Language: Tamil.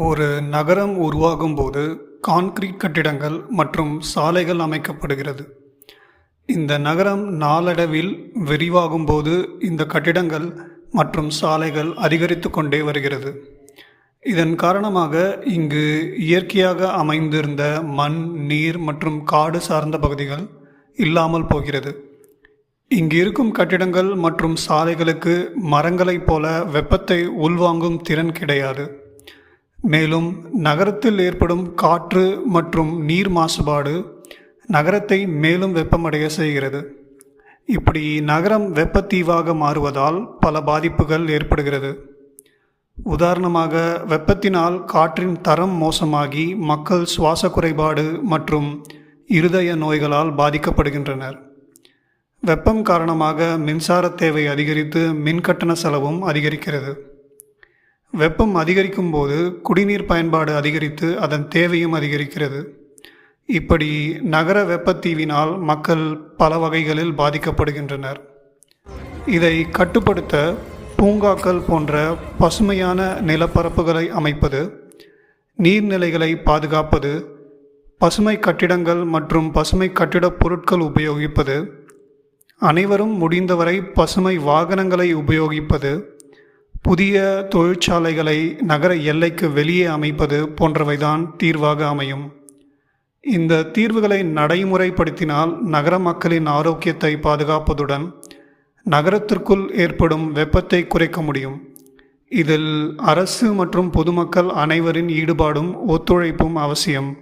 ஒரு நகரம் உருவாகும் போது கான்கிரீட் கட்டிடங்கள் மற்றும் சாலைகள் அமைக்கப்படுகிறது. இந்த நகரம் நாளடைவில் விரிவாகும் போது இந்த கட்டிடங்கள் மற்றும் சாலைகள் அதிகரித்து கொண்டே வருகிறது. இதன் காரணமாக இங்கு இயற்கையாக அமைந்திருந்த மண் நீர் மற்றும் காடு சார்ந்த பகுதிகள் இல்லாமல் போகிறது. இங்கு இருக்கும் கட்டிடங்கள் மற்றும் சாலைகளுக்கு மரங்களைப் போல வெப்பத்தை உள்வாங்கும் திறன் கிடையாது. மேலும் நகரத்தில் ஏற்படும் காற்று மற்றும் நீர் மாசுபாடு நகரத்தை மேலும் வெப்பமடைய செய்கிறது. இப்படி நகரம் வெப்பத்தீவாக மாறுவதால் பல பாதிப்புகள் ஏற்படுகிறது. உதாரணமாக வெப்பத்தினால் காற்றின் தரம் மோசமாகி மக்கள் சுவாச குறைபாடு மற்றும் இருதய நோய்களால் பாதிக்கப்படுகின்றனர். வெப்பம் காரணமாக மின்சார தேவை அதிகரித்து மின் கட்டண செலவும் அதிகரிக்கிறது. வெப்பம் அதிகரிக்கும் போது குடிநீர் பயன்பாடு அதிகரித்து அதன் தேவையும் அதிகரிக்கிறது. இப்படி நகர வெப்பத்தீவினால் மக்கள் பல வகைகளில் பாதிக்கப்படுகின்றனர். இதை கட்டுப்படுத்த பூங்காக்கள் போன்ற பசுமையான நிலப்பரப்புகளை அமைப்பது நீர்நிலைகளை பாதுகாப்பது பசுமை கட்டிடங்கள் மற்றும் பசுமை கட்டிடப் பொருட்கள் உபயோகிப்பது அனைவரும் முடிந்தவரை பசுமை வாகனங்களை உபயோகிப்பது புதிய தொழிற்சாலைகளை நகர எல்லைக்கு வெளியே அமைப்பது போன்றவைதான் தீர்வாக அமையும். இந்த தீர்வுகளை நடைமுறைப்படுத்தினால் நகர மக்களின் ஆரோக்கியத்தை பாதுகாப்பதுடன் நகரத்திற்குள் ஏற்படும் வெப்பத்தை குறைக்க முடியும். இதில் அரசு மற்றும் பொதுமக்கள் அனைவரின் ஈடுபாடும் ஒத்துழைப்பும் அவசியம்.